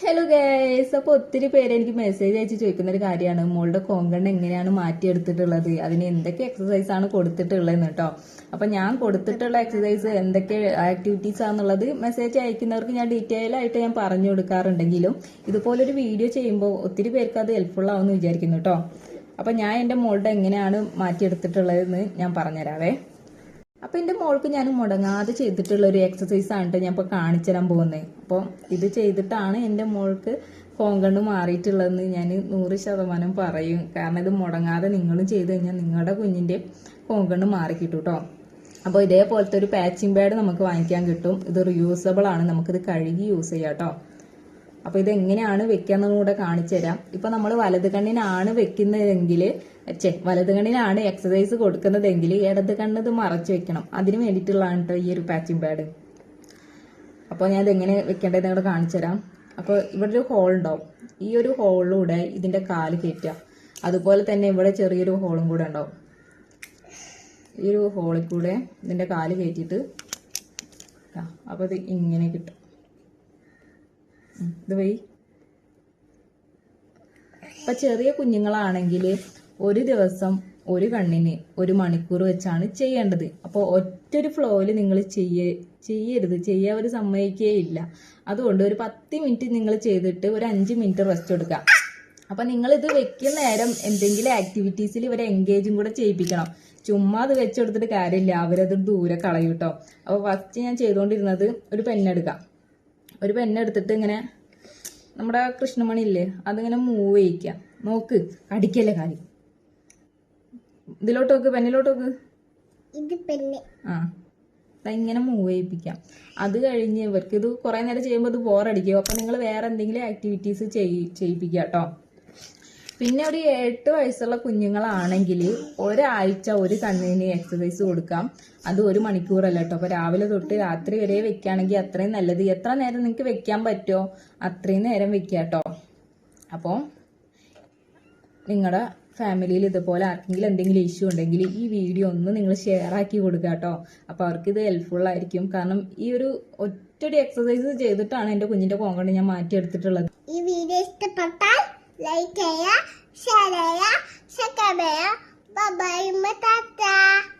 Hello guys അപ്പോൾ ഒത്തിരി പേര് എനിക്ക് മെസ്സേജ് അയച്ച് ചോദിക്കുന്ന ഒരു കാര്യമാണ്. മോളുടെ കോങ്കണ്ണ് എങ്ങനെയാണ് മാറ്റിയെടുത്തിട്ടുള്ളത്? അതിന് എന്തൊക്കെ എക്സസൈസ് ആണ് കൊടുത്തിട്ടുള്ളതെന്ന് കേട്ടോ. അപ്പൊ ഞാൻ കൊടുത്തിട്ടുള്ള എക്സസൈസ് എന്തൊക്കെ ആക്ടിവിറ്റീസ് ആണെന്നുള്ളത് മെസ്സേജ് അയക്കുന്നവർക്ക് ഞാൻ ഡീറ്റെയിൽ ആയിട്ട് ഞാൻ പറഞ്ഞു കൊടുക്കാറുണ്ടെങ്കിലും ഇതുപോലൊരു വീഡിയോ ചെയ്യുമ്പോൾ ഒത്തിരി പേർക്ക് അത് ഹെൽപ്ഫുൾ ആവുമെന്ന് വിചാരിക്കുന്നു കേട്ടോ. അപ്പൊ ഞാൻ എന്റെ മോളുടെ എങ്ങനെയാണ് മാറ്റിയെടുത്തിട്ടുള്ളതെന്ന് ഞാൻ പറഞ്ഞുതരാവേ. അപ്പൊ എന്റെ മോൾക്ക് ഞാൻ മുടങ്ങാതെ ചെയ്തിട്ടുള്ള ഒരു എക്സസൈസ് ആണ് ഞാൻ ഇപ്പൊ കാണിച്ചു തരാൻ പോകുന്നത് അപ്പോൾ ഇത് ചെയ്തിട്ടാണ് എന്റെ മോൾക്ക് കോങ്കണ്ണ് മാറിയിട്ടുള്ളതെന്ന് ഞാൻ നൂറ് ശതമാനം പറയും. കാരണം ഇത് മുടങ്ങാതെ നിങ്ങളും ചെയ്ത് കഴിഞ്ഞാൽ നിങ്ങളുടെ കുഞ്ഞിന്റെ കോങ്കണ്ണ് കിട്ടും കേട്ടോ അപ്പോൾ ഇതേപോലത്തെ ഒരു പാച്ചിങ് പാഡ് നമുക്ക് വാങ്ങിക്കാൻ കിട്ടും. ഇത് റിയൂസബിൾ ആണ്. നമുക്കിത് കഴുകി യൂസ് ചെയ്യാം കേട്ടോ അപ്പൊ ഇത് എങ്ങനെയാണ് വെക്കാന്നും കൂടെ കാണിച്ചു തരാം. ഇപ്പൊ നമ്മൾ വലത് കണ്ണിനാണ് വെക്കുന്നതെങ്കിൽ ചേ വലത് കണ്ണിനാണ് എക്സസൈസ് കൊടുക്കുന്നതെങ്കിൽ ഇടത് കണ്ണ് ഇത് മറച്ചു വെക്കണം. അതിന് വേണ്ടിയിട്ടുള്ളതാണ് കേട്ടോ ഈ ഒരു പാച്ചിങ് പാഡ് അപ്പോൾ ഞാൻ ഇതെങ്ങനെ വെക്കേണ്ടത് കൂടെ കാണിച്ചു തരാം. അപ്പോൾ ഇവിടെ ഒരു ഹോൾ ഉണ്ടാവും. ഈ ഒരു ഹോളിലൂടെ ഇതിന്റെ കാൽ കയറ്റുക. അതുപോലെ തന്നെ ഇവിടെ ചെറിയൊരു ഹോളും കൂടെ ഉണ്ടാവും. ഈ ഒരു ഹോളിൽ കൂടെ ഇതിന്റെ കാൽ കയറ്റിയിട്ട് അപ്പോൾ ഇത് ഇങ്ങനെ കിട്ടും. ഇത് വഴി ഇപ്പൊ ചെറിയ കുഞ്ഞുങ്ങളാണെങ്കിൽ ഒരു ദിവസം ഒരു കണ്ണിന് ഒരു മണിക്കൂർ വെച്ചാണ് ചെയ്യേണ്ടത്. അപ്പോൾ ഒറ്റൊരു ഫ്ലോയിൽ നിങ്ങൾ ചെയ്യ ചെയ്യരുത്. ചെയ്യാൻ ഒരു സമ്മതിക്കുകയില്ല അതുകൊണ്ട് ഒരു പത്ത് മിനിറ്റ് നിങ്ങൾ ചെയ്തിട്ട് ഒരു അഞ്ച് മിനിറ്റ് റെസ്റ്റ് എടുക്കുക. അപ്പം നിങ്ങളിത് വെക്കുന്ന നേരം എന്തെങ്കിലും ആക്ടിവിറ്റീസിൽ ഇവരെ എൻഗേജും കൂടെ ചെയ്യിപ്പിക്കണം. ചുമ്മാ അത് വെച്ചെടുത്തിട്ട് കാര്യമില്ല. അവരത് ദൂരെ കളയൂട്ടോ അപ്പോൾ ഫസ്റ്റ് ഞാൻ ചെയ്തുകൊണ്ടിരുന്നത് ഒരു പെണ്ണെടുക്കാം ഒരു പെണ്ണെടുത്തിട്ട് ഇങ്ങനെ നമ്മുടെ കൃഷ്ണമണി ഇല്ലേ അതിങ്ങനെ മൂവ് ചെയ്യിക്കാം നോക്ക് അടിക്കല്ലേ കാര്യം. ഇതിലോട്ട് നോക്ക് പെണ്ണിലോട്ട് നോക്ക്. ഇത് പെണ്ണ് ആ. ഇങ്ങനെ മൂവ് ചെയ്യിപ്പിക്കാം. അത് കഴിഞ്ഞ് ഇവർക്ക് ഇത് കുറേ നേരം ചെയ്യുമ്പോൾ ഇത് ബോറടിക്കും അപ്പം നിങ്ങൾ വേറെ എന്തെങ്കിലും ആക്ടിവിറ്റീസ് ചെയ്യി ചെയ്യിപ്പിക്കുക കേട്ടോ. പിന്നെ ഒരു എട്ട് വയസ്സുള്ള കുഞ്ഞുങ്ങളാണെങ്കിൽ ഒരാഴ്ച ഒരു കണ്ണിന് എക്സസൈസ് കൊടുക്കാം. അത് ഒരു മണിക്കൂറല്ല കേട്ടോ അപ്പോൾ രാവിലെ തൊട്ട് രാത്രി വരെ വെക്കുകയാണെങ്കിൽ അത്രയും നല്ലത്. എത്ര നേരം നിങ്ങൾക്ക് വെക്കാൻ പറ്റുമോ അത്രയും നേരം വെക്കുക കേട്ടോ അപ്പോൾ നിങ്ങളുടെ ഫാമിലിയിൽ ഇതുപോലെ ആർക്കെങ്കിലും എന്തെങ്കിലും ഇഷ്യൂ ഉണ്ടെങ്കിൽ ഈ വീഡിയോ ഒന്ന് നിങ്ങൾ ഷെയർ ആക്കി കൊടുക്കുക കേട്ടോ അപ്പോൾ അവർക്ക് ഇത് ഹെൽപ്ഫുൾ ആയിരിക്കും. കാരണം ഈ ഒരു ഒറ്റടി എക്സസൈസ് ചെയ്തിട്ടാണ് എന്റെ കുഞ്ഞിന്റെ കോങ്കണ്ട് ഞാൻ മാറ്റിയെടുത്തിട്ടുള്ളത്. ഈ വീഡിയോ ഇഷ്ടപ്പെട്ടാൽ Like ya, share ya, subscribe-a. Ya. Bye-bye, matata.